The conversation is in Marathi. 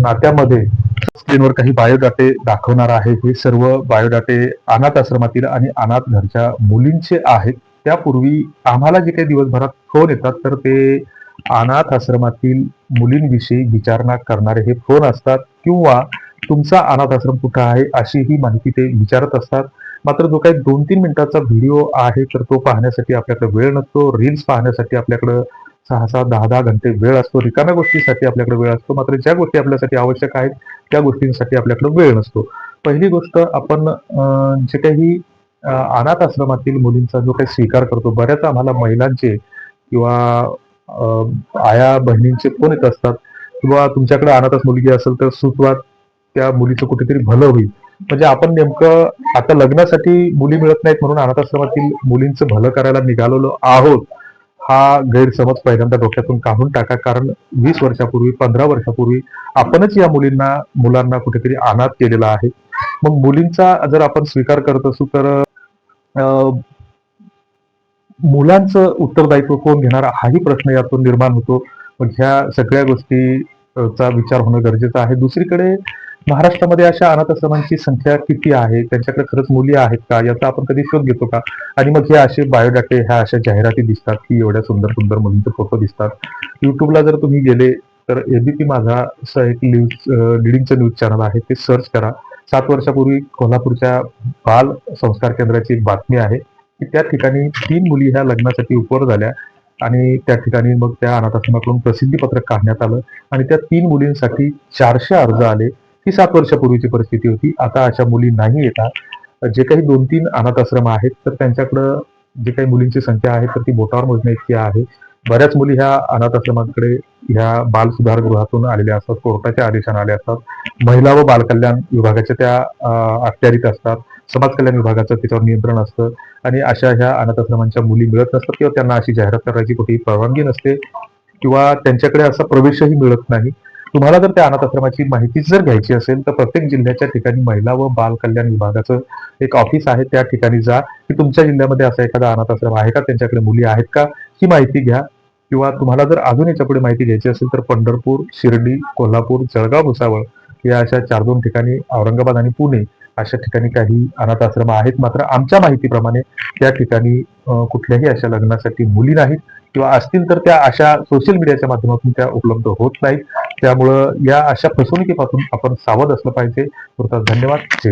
नात्यामध्ये स्क्रीनवर काही बायोडाटे दाखवणार आहे हे सर्व बायोडाटे अनाथ आश्रमातील आणि अनाथ घरच्या मुलींचे आहेत. त्यापूर्वी आम्हाला जे काही दिवसभरात फोन येतात तर ते अनाथ आश्रमातील मुलींविषयी विचारणा करणारे हे फोन असतात किंवा तुमचा अनाथ आश्रम कुठं आहे अशी ही माहिती ते विचारत असतात. मात्र जो काही दोन तीन मिनिटाचा व्हिडिओ आहे तर तो पाहण्यासाठी आपल्याकडे वेळ नसतो. रील्स पाहण्यासाठी आपल्याकडं सहा सहा दहा दहा घंटे वेळ असतो. रिकाम्या गोष्टीसाठी आपल्याकडे वेळ असतो. मात्र ज्या गोष्टी आपल्यासाठी आवश्यक आहेत त्या गोष्टींसाठी आपल्याकडे वेळ नसतो. पहिली गोष्ट आपण जे काही अनाथ आश्रमातील मुलींचा जो काही स्वीकार करतो बऱ्याच आम्हाला महिलांचे किंवा आया बहिणींचे फोन येत असतात किंवा तुमच्याकडे अनाथच मुलगी असेल तर सुचवा त्या मुलीचं कुठेतरी भलं होईल. म्हणजे आपण नेमकं आता लग्नासाठी मुली मिळत नाहीत म्हणून अनाथ आश्रमातील मुलींचं भलं करायला निघालेलो आहोत. हा गैरसमज पहिल्यांदा डोक्यातून काढून टाका. कारण वीस वर्षापूर्वी पंधरा वर्षापूर्वी आपणच या मुलींना मुलांना कुठेतरी अनाथ केलेला आहे. मग मुलींचा जर आपण स्वीकार करत असू तर अं, मुलांचं उत्तरदायित्व कोण घेणार? हाही प्रश्न यातून निर्माण होतो. मग ह्या सगळ्या गोष्टीचा विचार होणं गरजेचं आहे. दुसरीकडे महाराष्ट्रामध्ये अशा अनाथ आश्रमांची संख्या किती आहे? त्यांच्याकडे खरंच मुली आहेत का? याचा आपण कधी शोध घेतो का? आणि मग हे असे बायोडाटे ह्या अशा जाहिराती दिसतात की एवढ्या सुंदर सुंदर मुलींचे फोटो दिसतात. युट्यूबला जर तुम्ही गेले तर एबीपी माझा असं एक न्यूज लिडिंगचं न्यूज चॅनल आहे. ते सर्च करा. सात वर्षापूर्वी कोल्हापूरच्या बाल संस्कार केंद्राची एक बातमी आहे की त्या ठिकाणी तीन मुली ह्या लग्नासाठी उपवर झाल्या आणि त्या ठिकाणी मग त्या अनाथ आश्रमाकडून प्रसिद्धी पत्रक काढण्यात आलं. आणि त्या तीन मुलींसाठी चारशे अर्ज आले. ही सात वर्षापूर्वीची परिस्थिती होती. आता अशा मुली नाही येतात जे काही दोन तीन अनाथ आश्रम आहेत तर त्यांच्याकडं जे काही मुलींची संख्या आहे तर ती बोटावर मोजण्या इतकी आहे. बऱ्याच मुली ह्या अनाथ आश्रमांकडे ह्या बाल सुधार गृहातून आलेल्या असतात कोर्टाच्या आदेशाने आल्या असतात. महिला व बालकल्याण विभागाच्या त्या अखत्यारीत असतात. समाज कल्याण विभागाचं त्याच्यावर नियंत्रण असतं. आणि अशा ह्या अनाथ आश्रमांच्या मुली मिळत नसतात किंवा त्यांना अशी जाहिरात करायची कुठेही परवानगी नसते. किंवा त्यांच्याकडे असा प्रवेशही मिळत नाही. तुम्हाला जर त्या अनाथ आश्रमाची माहिती जर घ्यायची असेल तर प्रत्येक जिल्ह्याच्या ठिकाणी महिला व बाल कल्याण विभागाचं एक ऑफिस आहे. त्या ठिकाणी जा. की तुमच्या जिल्ह्यामध्ये असा एखादा अनाथ आश्रम आहे का? त्यांच्याकडे मुली आहेत का? ही माहिती घ्या. किंवा तुम्हाला जर अजून याच्यापुढे माहिती घ्यायची असेल तर पंढरपूर शिर्डी कोल्हापूर जळगाव भुसावळ या अशा चार दोन ठिकाणी औरंगाबाद आणि पुणे अशा ठिकाणी काही अनाथ आश्रम आहेत. मात्र आमच्या माहितीप्रमाणे त्या ठिकाणी कुठल्याही अशा लग्नासाठी मुली नाहीत. किंवा असतील तर त्या अशा सोशल मीडियाच्या माध्यमातून त्या उपलब्ध होत नाहीत. त्यामुळं या अशा फसवणुकीपासून आपण सावध असलं पाहिजे. धन्यवाद. जय